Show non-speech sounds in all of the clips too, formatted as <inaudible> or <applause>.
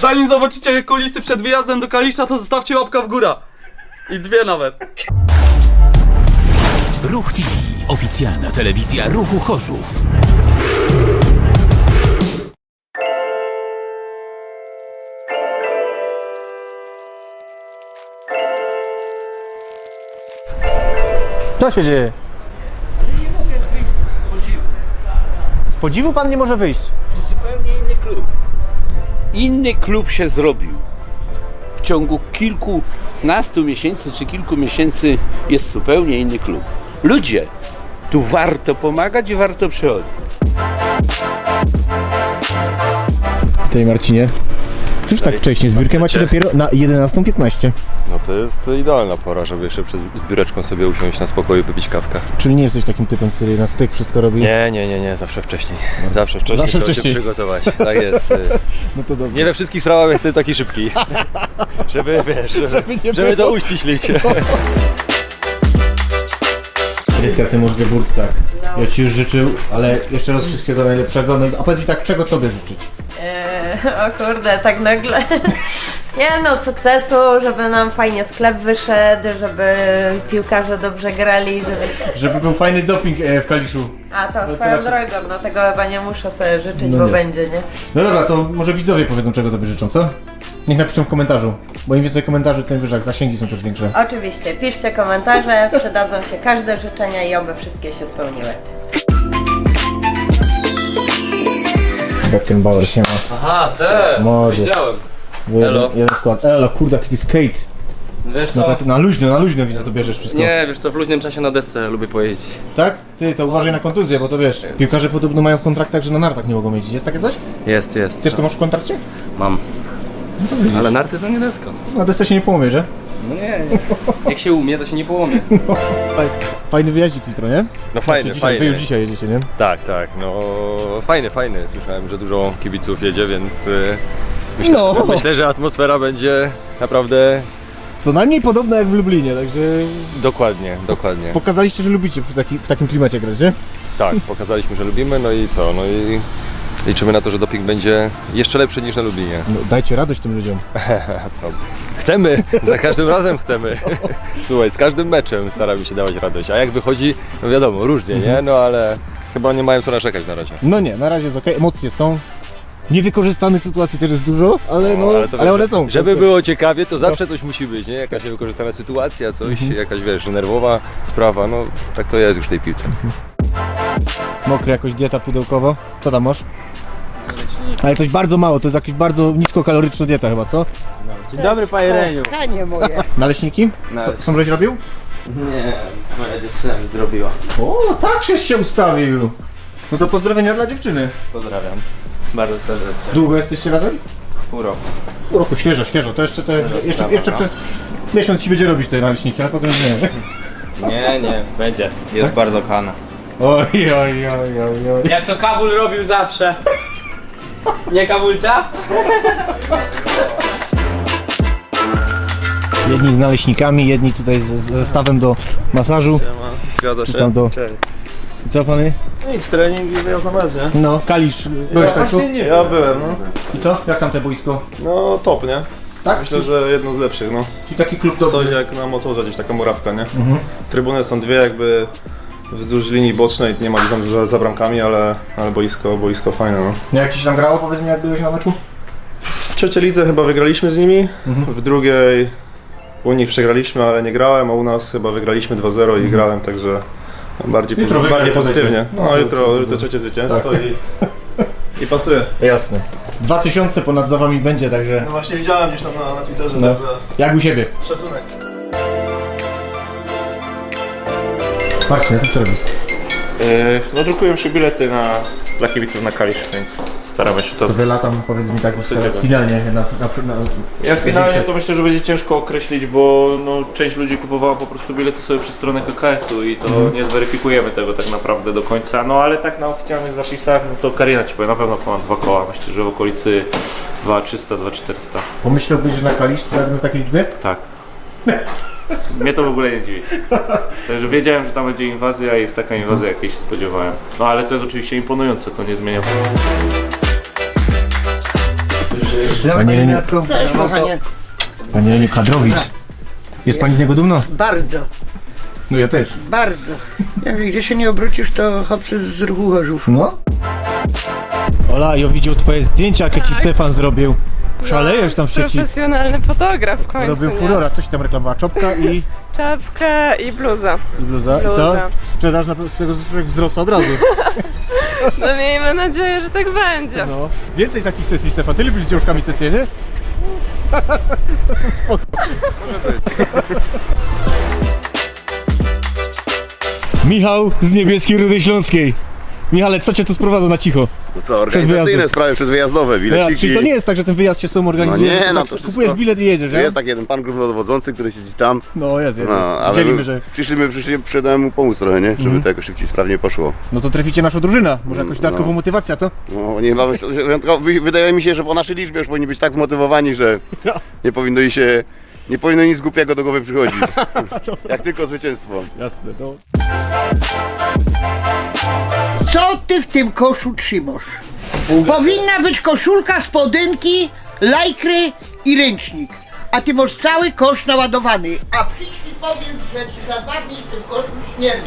Zanim zobaczycie kulisy przed wyjazdem do Kalisza, to zostawcie łapka w górę. I dwie nawet. Ruch TV. Oficjalna telewizja ruchu Chorzów. Co się dzieje? Z podziwu pan nie może wyjść. zupełnie inny klub. Inny klub się zrobił. W ciągu kilkunastu miesięcy czy kilku miesięcy jest zupełnie inny klub. Ludzie, tu warto pomagać i warto przychodzić. Tej Marcinie. Cóż tak wcześnie? Zbiórkę macie dopiero na 11.15. No to jest idealna pora, żeby jeszcze przed zbióreczką sobie usiąść na spokoju, wypić kawkę. Czyli nie jesteś takim typem, który na styk wszystko robi? Nie, nie, nie, nie, zawsze wcześniej. Zawsze wcześniej Zawsze trzeba wcześniej. się przygotować. Tak jest. <laughs> No to dobrze. Nie we wszystkich sprawach jestem taki szybki. <laughs> Żeby, wiesz, żeby, Żeby nie żeby to uściślić. Edycja Tymusz Geburts, tak. Ja Ci już życzył, ale jeszcze raz wszystkiego najlepszego. No, i- a powiedz mi tak, czego Tobie życzyć? Eee, o kurde, tak nagle. <laughs> Nie no, sukcesu, żeby nam fajnie sklep wyszedł, żeby piłkarze dobrze grali, żeby... Żeby był fajny doping e, w Kaliszu. A to to swoją raczej- drogą, no tego chyba nie muszę sobie życzyć, No bo nie. będzie, nie? No dobra, to może widzowie powiedzą, czego Tobie życzą, co? Niech napiszą w komentarzu. Bo im więcej komentarzy, tym wyżej. Zasięgi są też większe. Oczywiście, piszcie komentarze, przydadzą się każde życzenia i oby wszystkie się spełniły. Beckenbauer się ma. Aha, te. Młodziec. Widziałem. Jeden, Elo. jeden skład. Elo, kurde, jaki to skate. Wiesz No co? tak na luźno, na luźno widzę, to bierzesz wszystko. Nie, wiesz co, w luźnym czasie na desce lubię pojeździć. Tak? Ty, to uważaj na kontuzję, bo to wiesz. Piłkarze podobno mają w kontraktach, że na nartach nie mogą jeździć. Jest takie coś? Jest, jest. Też to masz w kontrakcie? Mam. Ale narty to nie deska. Na desce się nie połamie, że? No nie, nie. Jak się umie, to się nie połamie. Fajny wyjaździk jutro, nie? No fajny, Znaczy, dzisiaj, Wy fajny. już dzisiaj jedziecie, nie? Tak, tak, no fajny, fajny. Słyszałem, że dużo kibiców jedzie, więc y, myślę, No. myślę, że atmosfera będzie naprawdę Co najmniej podobne jak w Lublinie, także dokładnie, dokładnie. pokazaliście, że lubicie przy taki, w takim klimacie grać, nie? Tak, pokazaliśmy, że lubimy, no i co, no i liczymy na to, że doping będzie jeszcze lepszy niż na Lublinie. No, dajcie radość tym ludziom. <laughs> Chcemy, za każdym razem chcemy. <laughs> Słuchaj, z każdym meczem staramy się dawać radość, a jak wychodzi, no wiadomo, różnie, nie? No ale chyba nie mają co narzekać na razie. No nie, na razie jest okej, emocje są. Niewykorzystanych sytuacji też jest dużo, ale no, ale, to wiesz, one są. Żeby było ciekawie, to zawsze coś musi być, nie? Jakaś niewykorzystana sytuacja, coś, jakaś wiesz, nerwowa sprawa, no tak to jest już w tej piłce. Mokry jakoś dieta pudełkowo. Co tam masz? Ale coś bardzo mało, to jest jakaś bardzo niskokaloryczna dieta chyba, co? Dzień dobry panie Reniu. <laughs> Naleśniki? Co, są żeś robił? Nie, moja dziewczyna mi zrobiła. O, tak żeś się ustawił. No to pozdrowienia dla dziewczyny. Pozdrawiam. Bardzo serdecznie. Długo jesteście razem? Pół roku. Pół roku, świeżo, świeżo. To jeszcze, te, jeszcze, jeszcze przez miesiąc ci będzie robić te naleśniki, a potem nie. Nie, nie, będzie. Jest bardzo kochana. Oj, oj, oj, oj, oj. Jak to Kabul robił zawsze. Nie Kabulca? Jedni z naleśnikami, jedni tutaj z, z zestawem do masażu. Zgadza Czy tam do... I co pany? Nic, trening i wyjazd na mecz, nie? No, Kalisz, byłeś w nie, ja byłem, no. I co? Jak tam te boisko? No top, nie? Tak? Myślę, że jedno z lepszych, no. Czyli taki klub dobry. Coś jak na motorze, gdzieś taka murawka, nie? Trybuny są dwie jakby wzdłuż linii bocznej, nie ma tam za, za bramkami, ale, ale boisko, boisko fajne, no. No jak ci się tam grało, powiedz mi, jak byłeś na meczu? W trzeciej lidze chyba wygraliśmy z nimi, w drugiej u nich przegraliśmy, ale nie grałem, a u nas chyba wygraliśmy 2-0 i grałem, także bardziej, Jutro pozy- wygrać bardziej pozytywnie. No, No, jutro, to- jutro trzecie zwycięstwo i, i pasuje. Jasne. 2000 ponad za wami będzie, także No właśnie widziałem gdzieś tam na, na Twitterze, No. także jak u siebie. szacunek. Marcin, a ty co robisz? Yy, no drukują się bilety na, dla kibiców na Kalisz, więc staramy się to... To wy latam, powiedz mi tak, bo teraz finalnie na, na, na, Jak finalnie Życie. to myślę, że będzie ciężko określić, bo no, część ludzi kupowała po prostu bilety sobie przez stronę KKS-u i to nie zweryfikujemy tego tak naprawdę do końca, no ale tak na oficjalnych zapisach, no to Karina ci powie, na pewno ponad dwa koła, myślę, że w okolicy 2300, 2400, Pomyślałbyś, że na Kalisz pojadę w takiej liczbie? tak. <laughs> Mnie to w ogóle nie dziwi. Także wiedziałem, że tam będzie inwazja i jest taka inwazja, jakiej się spodziewałem. No ale to jest oczywiście imponujące, to nie zmienia Panie Leniu, Cześć, kochanie. Panie Leniu Kadrowicz. Jest pani z niego dumna? Bardzo, No ja też. bardzo. Ja wiem, gdzie się nie obrócisz, to chłopcy z ruchu Chorzów. No. Ola, ja widział twoje zdjęcia, jakie ci Stefan zrobił. Szalejesz tam w sieci. Profesjonalny fotograf w końcu, Robił nie? furora, coś tam reklamowała, czopka i Czapka i bluza. i bluza. I co? Bluza. Sprzedaż na z tego człowiek wzrosła od razu. <laughs> No miejmy nadzieję, że tak będzie. No. Więcej takich sesji, Stefan. Ty lubisz z dziążkami sesje, nie? <laughs> Spoko. Michał z Niebieskiej Rudy Śląskiej. Michale, co cię tu sprowadza na cicho? No co, wyjazdem. organizacyjne sprawy przedwyjazdowe, Ja, bileciki. czyli to nie jest tak, że ten wyjazd się sam organizuje, No nie, że no tak to kupujesz wszystko- bilet i jedziesz, nie? jest taki jeden pan głównodowodzący, który siedzi tam. No jest, jest. No, ale Dzielimy, my że... przyszliśmy, przyszliśmy, przyszedłem mu pomóc trochę, nie? Żeby to jakoś szybciej, sprawnie poszło. No to traficie naszą drużynę. Może jakoś No. motywacja, co? No, nie mamy, <laughs> wyjątkowo- wy- wydaje mi się, że po naszej liczbie już powinni być tak zmotywowani, że nie powinno im się, nie powinno nic głupiego do głowy przychodzić. <laughs> Jak tylko zwycięstwo. Jasne, no. Co ty w tym koszu trzymasz? Powinna być koszulka, spodynki, lajkry i ręcznik. A ty masz cały kosz naładowany. A przyjdź mi powiedz, że ci za dwa dni w tym koszu śmierdzi.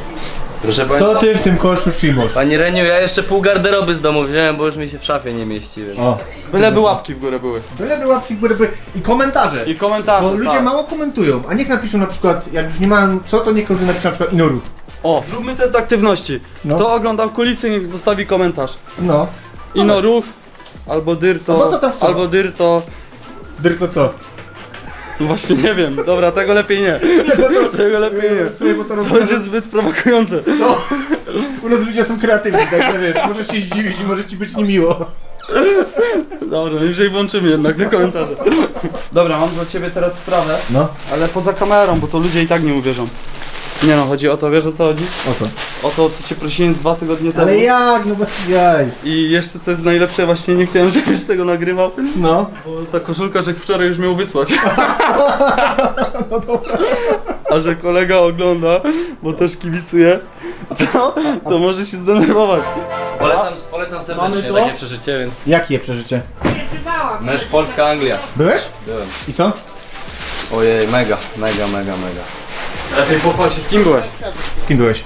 Proszę pani. Co ty w tym koszu trzymasz? Pani Reniu, ja jeszcze pół garderoby z domu wziąłem, bo już mi się w szafie nie mieści, więc... O, Byleby łapki w górę były. byleby łapki w górę były i komentarze. I komentarze, Bo ludzie tak. mało komentują, a niech napiszą na przykład, jak już nie mają co, to niech każdy napisze na przykład Inoru. O, zróbmy test aktywności. No. Kto oglądał kulisy, niech zostawi komentarz. No. Ino ruch, albo A dyrto, po co tam chcą? albo dyrto. Dyrk to co? No właśnie nie wiem, dobra, tego lepiej nie. Tego lepiej nie. Słuchaj, bo to To będzie zbyt prowokujące. U nas ludzie są kreatywni, także wiesz, możesz się zdziwić i może ci być niemiło. Dobra, najwyżej włączymy jednak te komentarze. Dobra, mam dla ciebie teraz sprawę, No. ale poza kamerą, bo to ludzie i tak nie uwierzą. Nie no, chodzi o to, wiesz o co chodzi? O co? O to, co cię prosiłem z dwa tygodnie temu. Ale jak, no bez jaj. I jeszcze co jest najlepsze, właśnie nie chciałem, <laughs> żebyś tego nagrywał, No. bo ta koszulka, że wczoraj już miał wysłać. <laughs> A że kolega ogląda, bo też kibicuje, to, to może się zdenerwować. Polecam, polecam serdecznie Mamy to? takie przeżycie, więc... Jakie przeżycie? Mecz Polska-Anglia. Byłeś? Byłem. I co? Ojej, mega, mega, mega, mega. Pochwal się, z kim byłeś? Z kim byłeś?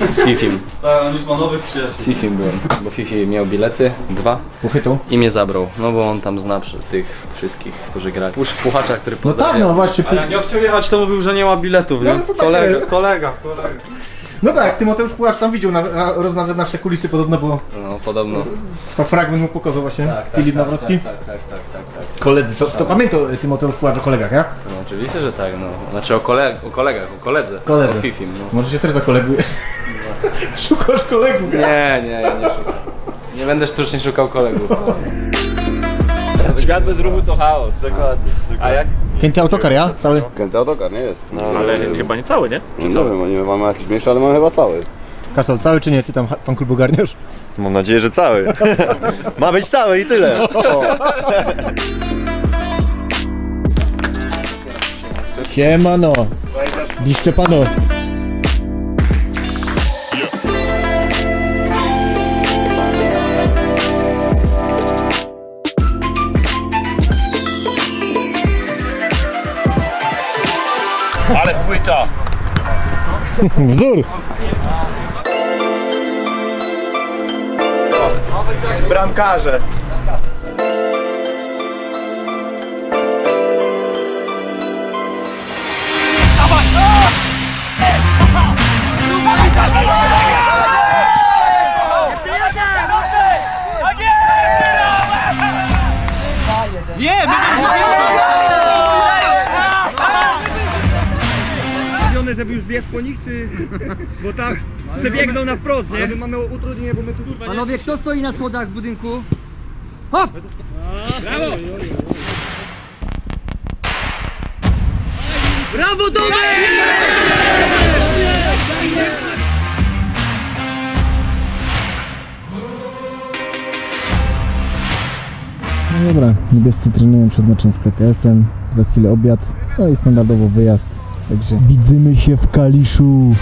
Z Fifim. Tak, on już ma nowych Z przyjaciół. Fifim byłem, bo Fifi miał bilety, dwa, Puchytą? i mnie zabrał. No bo on tam zna przy tych wszystkich, którzy grali. Pusz puchacza, który No tak, no właśnie. A jak nie chciał jechać, to mówił, że nie ma biletów, nie? No, to takie- Kolega, kolega, kolega. No tak, Tymoteusz Pułacz tam widział na, nasze kulisy podobno, bo No podobno. to fragment mu pokazał właśnie Tak, tak, Filip tak, Nawrocki. Tak, tak, tak, tak, tak, tak. Koledzy, to, to pamiętał Tymoteusz Pułacz o kolegach, ja? No oczywiście, że tak, no. Znaczy o, koleg o kolegach, o koledze. Koledze. O Fifim, no. Może się też zakolegujesz. <laughs> Szukasz kolegów, ja? Nie, nie, ja nie szukam. Nie będę sztucznie szukał kolegów. No. <laughs> Świat bez ruchu to chaos. Dokładnie. A jak? Chętny autokar, ja? Cały? Kęty autokar nie jest. No, Ale chyba nie cały, nie? nie wiem, oni mamy jakiś mniejszy, ale mamy chyba cały. Kasol, cały czy nie? Ty tam fan klubu garniasz? Mam nadzieję, że cały. <laughs> Ma być cały i tyle. Siemano. Biszcze pano. Ale płyta! <laughs> Wzór. Bramkarze. żeby już biec po nich, czy... Bo tak przebiegną na wprost, nie? Ale my mamy utrudnienie, bo my tu... Panowie, kto stoi na schodach w budynku? No dobra, niebiescy trenują przed meczem z KKS-em, za chwilę obiad, no i standardowo wyjazd. Także widzimy się w Kaliszu.